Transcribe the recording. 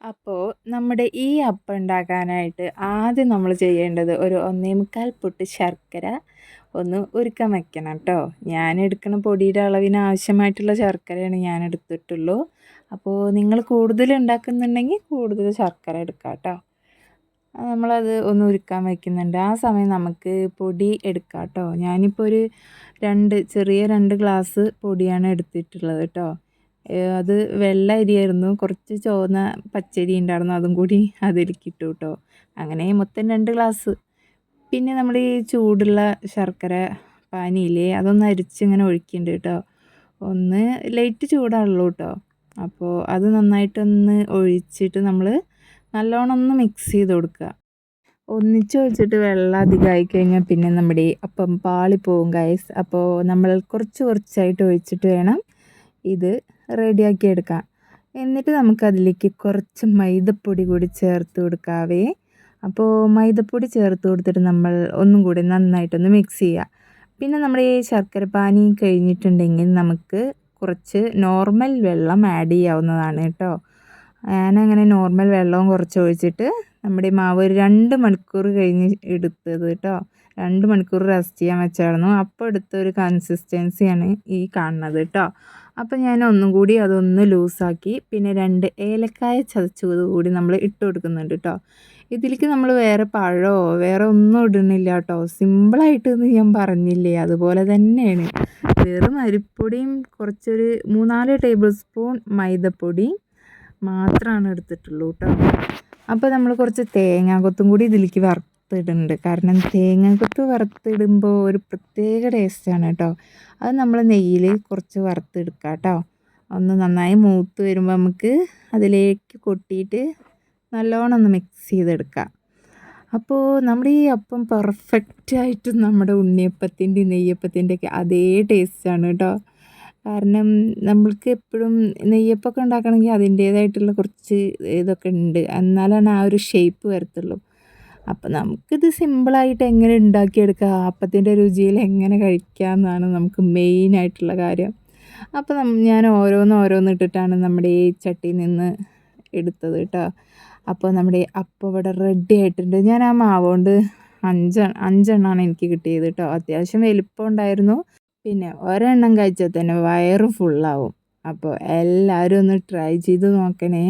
അപ്പോൾ നമ്മുടെ ഈ അപ്പം ഉണ്ടാക്കാനായിട്ട് ആദ്യം നമ്മൾ ചെയ്യേണ്ടത് ഒരു ഒന്നേ മുക്കാൽ പൊട്ട് ശർക്കര ഒന്ന് ഉരുക്കാൻ വയ്ക്കണം കേട്ടോ ഞാൻ എടുക്കുന്ന പൊടിയുടെ അളവിന് ആവശ്യമായിട്ടുള്ള ശർക്കരയാണ് ഞാൻ എടുത്തിട്ടുള്ളൂ. അപ്പോൾ നിങ്ങൾ കൂടുതൽ ഉണ്ടാക്കുന്നുണ്ടെങ്കിൽ കൂടുതൽ ശർക്കര എടുക്കാം കേട്ടോ നമ്മളത് ഒന്ന് ഉരുക്കാൻ വയ്ക്കുന്നുണ്ട് ആ സമയം നമുക്ക് പൊടി എടുക്കാം കേട്ടോ ഞാനിപ്പോൾ ഒരു രണ്ട് ചെറിയ രണ്ട് ഗ്ലാസ് പൊടിയാണ് എടുത്തിട്ടുള്ളത് കേട്ടോ അത് വെള്ള അരിയായിരുന്നു. കുറച്ച് ചുവന്ന പച്ചരി ഉണ്ടായിരുന്നു. അതും കൂടി അതിലേക്ക് ഇട്ടു കേട്ടോ അങ്ങനെ മൊത്തം രണ്ട് ഗ്ലാസ്. പിന്നെ നമ്മൾ ഈ ചൂടുള്ള ശർക്കര പാനിയില്ലേ അതൊന്ന് അരിച്ചിങ്ങനെ ഒഴിക്കുന്നുണ്ട് കേട്ടോ ഒന്ന് ലൈറ്റ് ചൂടാണല്ലോ കേട്ടോ അപ്പോൾ അത് നന്നായിട്ടൊന്ന് ഒഴിച്ചിട്ട് നമ്മൾ നല്ലോണം ഒന്ന് മിക്സ് ചെയ്ത് കൊടുക്കുക. ഒന്നിച്ച് ഒഴിച്ചിട്ട് വെള്ളം അധികമായി കഴിഞ്ഞാൽ പിന്നെ നമ്മുടെ അപ്പം പാളിപ്പോവും ഗൈസ് അപ്പോൾ നമ്മൾ കുറച്ച് കുറച്ചായിട്ട് ഒഴിച്ചിട്ട് വേണം ഇത് റെഡിയാക്കി എടുക്കാം. എന്നിട്ട് നമുക്കതിലേക്ക് കുറച്ച് മൈദപ്പൊടി കൂടി ചേർത്ത് കൊടുക്കാവേ. അപ്പോൾ മൈദപ്പൊടി ചേർത്ത് കൊടുത്തിട്ട് നമ്മൾ ഒന്നും കൂടി നന്നായിട്ടൊന്ന് മിക്സ് ചെയ്യുക പിന്നെ നമ്മുടെ ഈ ശർക്കര പാനി കഴിഞ്ഞിട്ടുണ്ടെങ്കിൽ നമുക്ക് കുറച്ച് നോർമൽ വെള്ളം ആഡ് ചെയ്യാവുന്നതാണ് കേട്ടോ. ഞാനങ്ങനെ നോർമൽ വെള്ളവും കുറച്ച് ഒഴിച്ചിട്ട് നമ്മുടെ മാവ് ഒരു രണ്ട് മണിക്കൂർ കഴിഞ്ഞ് എടുത്തത് കേട്ടോ. രണ്ട് മണിക്കൂർ റെസ്റ്റ് ചെയ്യാൻ വെച്ചായിരുന്നു. അപ്പോൾ എടുത്ത ഒരു കൺസിസ്റ്റൻസിയാണ് ഈ കാണുന്നത് കേട്ടോ. അപ്പോൾ ഞാൻ ഒന്നും കൂടി അതൊന്ന് ലൂസാക്കി. പിന്നെ രണ്ട് ഏലക്കായ ചതച്ചത് കൂടി നമ്മൾ ഇട്ട് കൊടുക്കുന്നുണ്ട് കേട്ടോ ഇതിലേക്ക് നമ്മൾ വേറെ പഴമോ വേറെ ഒന്നും ഇടുന്നില്ല കേട്ടോ സിമ്പിളായിട്ട് ഞാൻ പറഞ്ഞില്ലേ? അതുപോലെ തന്നെയാണ്. വെറും അരിപ്പൊടിയും കുറച്ചൊരു മൂന്നാൽ ടേബിൾ സ്പൂൺ മൈദപ്പൊടി മാത്രമാണ് എടുത്തിട്ടുള്ളൂ കേട്ടോ അപ്പോൾ നമ്മൾ കുറച്ച് തേങ്ങാക്കൊത്തും കൂടി ഇതിലേക്ക് വറുത്തിടുന്നുണ്ട്. കാരണം തേങ്ങാക്കൊത്ത് വറുത്തിടുമ്പോൾ ഒരു പ്രത്യേക ടേസ്റ്റാണ് കേട്ടോ. അത് നമ്മൾ നെയ്യിൽ കുറച്ച് വറുത്തെടുക്കുക കേട്ടോ. ഒന്ന് നന്നായി മൂത്ത് വരുമ്പോൾ നമുക്ക് അതിലേക്ക് കൊട്ടിയിട്ട് നല്ലോണം ഒന്ന് മിക്സ് ചെയ്തെടുക്കുക അപ്പോൾ നമ്മുടെ ഈ അപ്പം പെർഫെക്റ്റായിട്ടും നമ്മുടെ ഉണ്ണിയപ്പത്തിന്റെ നെയ്യപ്പത്തിന്റെ ഒക്കെ അതേ ടേസ്റ്റാണ് കേട്ടോ. കാരണം നമ്മൾക്ക് എപ്പോഴും നെയ്യപ്പൊക്കെ ഉണ്ടാക്കണമെങ്കിൽ അതിന്റേതായിട്ടുള്ള കുറച്ച് ഇതൊക്കെ ഉണ്ട്. എന്നാലാണ് ആ ഒരു ഷേപ്പ് വരത്തുള്ളൂ. അപ്പം നമുക്കിത് സിമ്പിളായിട്ട് എങ്ങനെ ഉണ്ടാക്കിയെടുക്കാം? അപ്പത്തിന്റെ രുചിയിൽ എങ്ങനെ കഴിക്കാം എന്നാണ് നമുക്ക് മെയിൻ ആയിട്ടുള്ള കാര്യം. അപ്പോൾ ഞാൻ ഓരോന്ന് ഓരോന്ന് ഇട്ടിട്ടാണ് നമ്മുടെ ഈ ചട്ടിയിൽ നിന്ന് എടുത്തത് കേട്ടോ അപ്പോൾ നമ്മുടെ അപ്പം ഇവിടെ റെഡി ആയിട്ടുണ്ട്. ഞാൻ ആ മാവ് കൊണ്ട് അഞ്ച് അഞ്ചെണ്ണമാണ് എനിക്ക് കിട്ടിയത് കേട്ടോ അത്യാവശ്യം വലിപ്പം ഉണ്ടായിരുന്നു. പിന്നെ ഒരെണ്ണം കഴിച്ചാൽ തന്നെ വയറ് ഫുള്ളാവും അപ്പോൾ എല്ലാവരും ഒന്ന് ട്രൈ ചെയ്ത് നോക്കണേ.